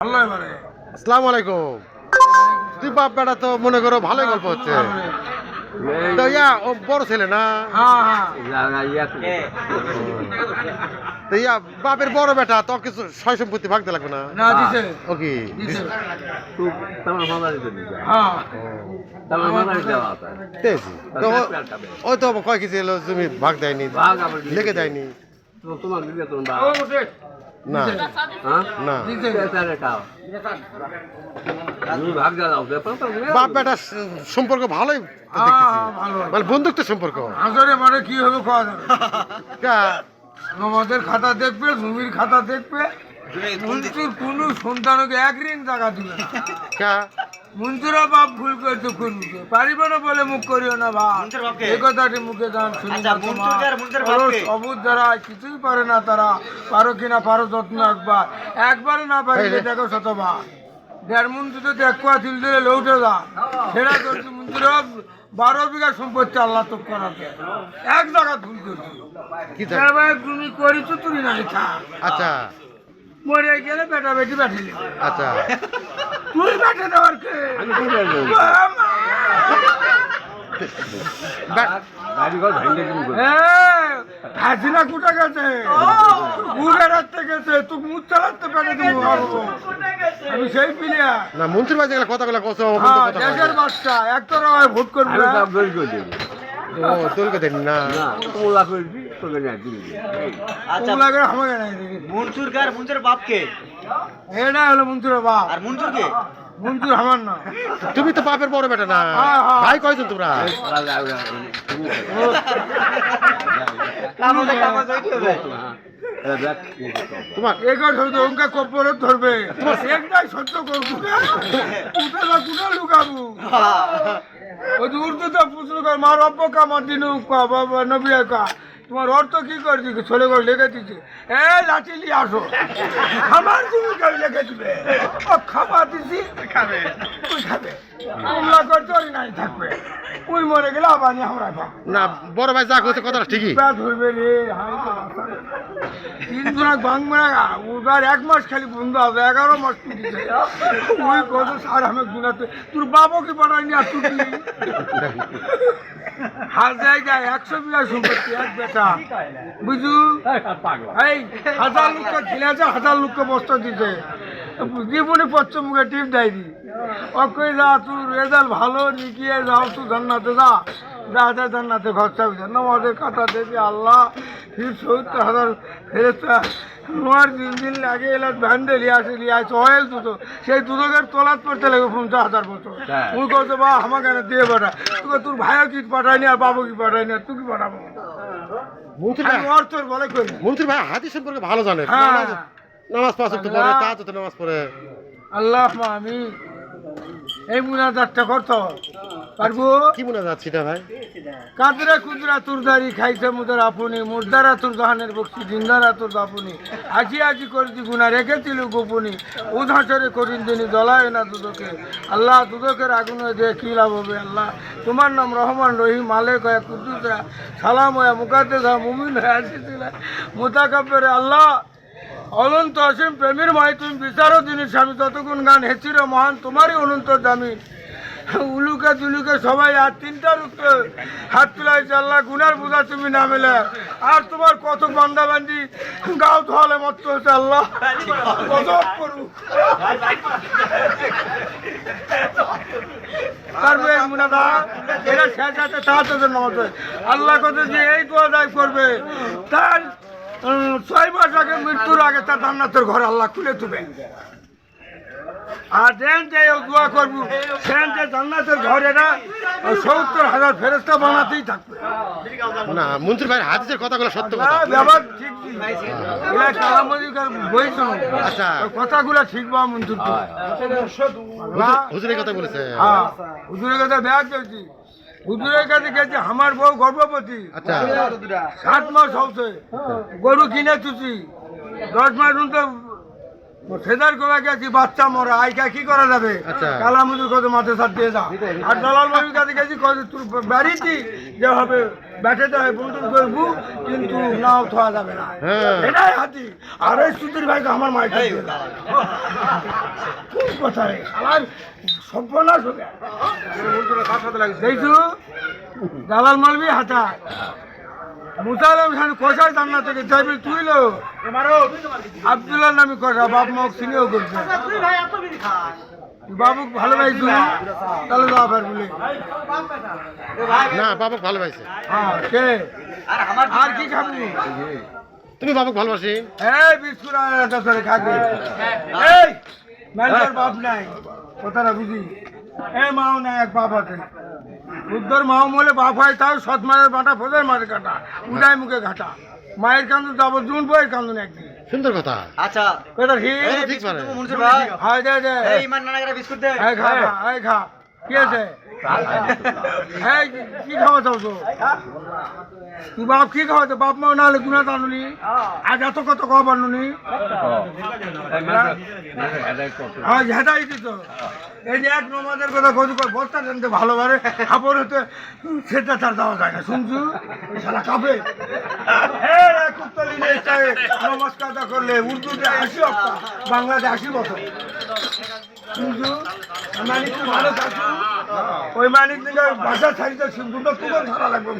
আল্লাহ আসসালামু আলাইকুম। তুই বাপ বেটা তো মনে করো ভালোই গল্প হচ্ছে। তো ইয়া ও বড় ছেলে না? হ্যাঁ হ্যাঁ। তো ইয়া বাপের বড় বেটা তো কিছু সয় সম্পত্তি ভাগতে লাগবে না? না দিছে ও কি? হ্যাঁ। তো ও- ওই তো কয় এলো? জমি ভাগ দেয়নি লেগে দেয়নি। উঠে না। না। বাপ বেটা সম্পর্ক ভালোই হ্যাঁ হ্যাঁ, মানে বন্ধুত্ব সম্পর্ক। আসলে মানে কি হবে খাওয়া যাবে? আমাদের খাতা দেখবে জমির খাতা দেখবে। কোন সন্তানকে এক ঋণ টাকা দিবে না। কা মঞ্জুরা বাপ ভুল করতে করবে পারিব না বলে মুখ করিও না ভাব এই কথাটি মুখে দান শুনি সবুজ যারা কিছুই পারে না তারা। পারো কিনা পারো যত্ন একবার। একবার না পারিলে দেখো শতবার দেড় মন্ত্র যদি এক কোয়া তিল দিলে লৌটে যা সেটা করছি মন্দির বারো বিঘা সম্পত্তি আল্লাহ তো করাতে এক জায়গা ভুল করছি। কি জানি? এবার তুমি নাই খা আচ্ছা। মরে গেলে বেটা বেটি বেঠিলে আচ্ছা। তুই বেটে দেওয়ার কে? কোটা গেছে ঘুরে রাখতে গেছে? তুই পারে তুমি আমি সেই প্লেয়ার না মন্ত্রী বাজে গেলে কথাগুলো হ্যাঁ কথা দেশের কয় বাচ্চা একতরা হয় ভোট করবে মনসুর কার মনসুর বাপকে এটা হলো মনসুরের বাপ আর মনসুর কে মনসুর আমার না তুমি তো বাপের বড় বেটা না হ্যাঁ, হ্যাঁ। ভাই কয়জন তোমরা কামড়ে কামড় তোমার এগার ধরবে কপরে ধরবে। একটাই সহ্য করব। কুটা না কুটা লুকাবো। ওই উর্দু তো পুছলো কর মার অব্য কা মার দিনু কা বাবা নবী কা তোমার অর্থ কি করে দিকে ছেলে করে লেগে দিচ্ছে এ লাঠি নিয়ে আসো। আমার তুমি কেউ লেগে দিবে। ও খাবার দিছি। খাবে। তুই খাবে। কুমলা করতে ওই নাই থাকবে। ওই মরে গেলে আবার নিয়ে আমরা পাবো না বড় ভাই যা করছে কথাটা ঠিকই। পা ধরবে রে হাই তো বাসা রে। তিন জনা বাংলা ওটার এক মাস খালি বন্ধ হবে এগারো মাস ওই কত সার আমি গুনাতে তোর আর তুই একশো বিঘা সম্পত্তি এক বেটা। বুঝু এই হাজার লোককে খেলেছে হাজার লোককে বস্তা দিছে। জীবনে পশ্চিম মুখে টিপ দেয়নি অকই যা তুই রেজাল্ট ভালো নিকিয়ে যাও তুই জান্নাতে যা। যা যা জান্নাতে খরচা হয়েছে নামাজের কথা দেবে আল্লাহ সত্তর হাজার ফেরেস্তা নোয়ার দিন দিন লাগে ভ্যান্ডে আসে অয়েল দুটো। সেই দুধকের তোলাত পড়তে লাগে পঞ্চাশ হাজার বছর। তুই কত বা আমাকে দিয়ে পাঠা তুই তোর ভাইও কি পাঠায়নি আর বাবু কি পাঠায়নি আর তুই কি পাঠাবো? মন্ত্রী ভাই হাতি সম্পর্কে ভালো জানে। হ্যাঁ। নামাজ- পাঁচ ওয়াক্ত পড়ে তা তো নামাজ পড়ে। আল্লাহ আমি এই মুনাজারটা করতো। পারব? কি মনে যাচ্ছে এটা ভাই? কাদরা কুদরা তোর দাড়ি খাইছে মুদার আপনি মুর্দারা তোর জাহানের বক্সি জিন্দারা তোর আপনি আজি আজি করেছি গুণা রেখেছিল গোপনি। উধাসরে করিন দিনি জ্বলায় না দুদকে। আল্লাহ দুদকের আগুনে দিয়ে কি লাভ হবে আল্লাহ? তোমার নাম রহমান রহিম মালেক হয় কুদ্দুসরা সালাম হয় মুকাদ্দেস হয় মুমিন হয় আসিছিলা। মোতাকাব্বেরে আল্লাহ। অনন্ত অসীম প্রেমীর মাই, তুমি বিচারো জিনিস আমি ততক্ষণ গান হেচির মহান, তোমারই অনন্ত দামি। উলুকে দুলুকে সবাই আর তিনটা রূপে হাত তুলাইছে আল্লাহ গুনার বোঝা তুমি না মেলে। আর তোমার কত বান্দা বান্দি, গাও ধোয়ালে মত আল্লাহ কত করুক পারবে মুনাদা এরা শেষ আছে আল্লাহ কত যে এই দোয়া দায় করবে, তার ছয় মাস আগে মৃত্যুর আগে তার জান্নাতের ঘর আল্লাহ খুলে তুবে আর দেন যে দোয়া করব সেন যে জান্নাতের ঘর এটা সত্তর হাজার ফেরস্তা বানাতেই থাকবে। না মন্ত্রী ভাই হাদিসের কথাগুলো সত্য কথা। ব্যাপার ঠিক আচ্ছা। কথাগুলো ঠিক বা মন্ত্রী? হুজুরের কথা বলেছে। হ্যাঁ হুজুরের কাছে ব্যাগ গেছি হুজুরের কাছে গেছি আমার বউ গর্ভবতী। আচ্ছা। সাত মাস হচ্ছে গরু কিনে তুছি। দশ মাস তো ফেদার কোলা গেছি বাচ্চা মরা। আইকা কি করা যাবে? কালামুজুর কালামুদুর কত মাথে সার দিয়ে যা। আর দালাল বাবুর কাছে গেছি তোর বাড়িতে যে হবে ব্যাটাতে হয় বন্ধু করব কিন্তু নাও থোয়া যাবে না। হ্যাঁ। এটাই হাতি। আর ওই সুতির ভাইকে আমার দিয়ে কথা রে। আমার সর্বনাশ হবে। দেখছু? দালাল মালবি হাতা। মুসালাম খান কষার জান্না থেকে যাইবি তুই লো আব্দুল্লাহ নামে কষা বাপ মক সিনেও করছে। বাবু ভালোবাসি তাহলে যাওয়া পারবি না বাবুক ভালোবাসে হ্যাঁ কে? আর কি খাবি? তুমি বাবুক ভালোবাসি। এই বিস্কুট একটা ধরে খাবি। এই ম্যানেজার বাপ নাই। কথাটা বুঝি? এই মাও নাই এক বাপ আছে। উদ্ধার মাও মলে বাপ হয় তাও সৎ মায়ের বাটা ফোদের মারে কাটা। উদায় মুখে ঘাটা। মায়ের কান্দু যাব জুন বইয়ের কান্দুন একদিন। সুন্দর কথা। আচ্ছা কথা ঠিক এই এই ঠিক ভাই। হয় দে দে। এই মান নানা করে বিস্কুট দে। এই খা খা, এই খা কি আছে? কি চাও তো? বাপ কি বাপ মা এত কত হ্যাঁ নমাজের কথা ভালো পারে কাপড় হতে সেটা তার দেওয়া যায় না, শুনছু? শালা কাপে। কাদা করলে উর্দুতে অক্টা বাংলাতে হাসি বছর। শুনছু? মানিক তুই ভালো থাকছু ওই মালিক দিকে ভাষা ছাড়িতে দুটো তুলো ধরা লাগবে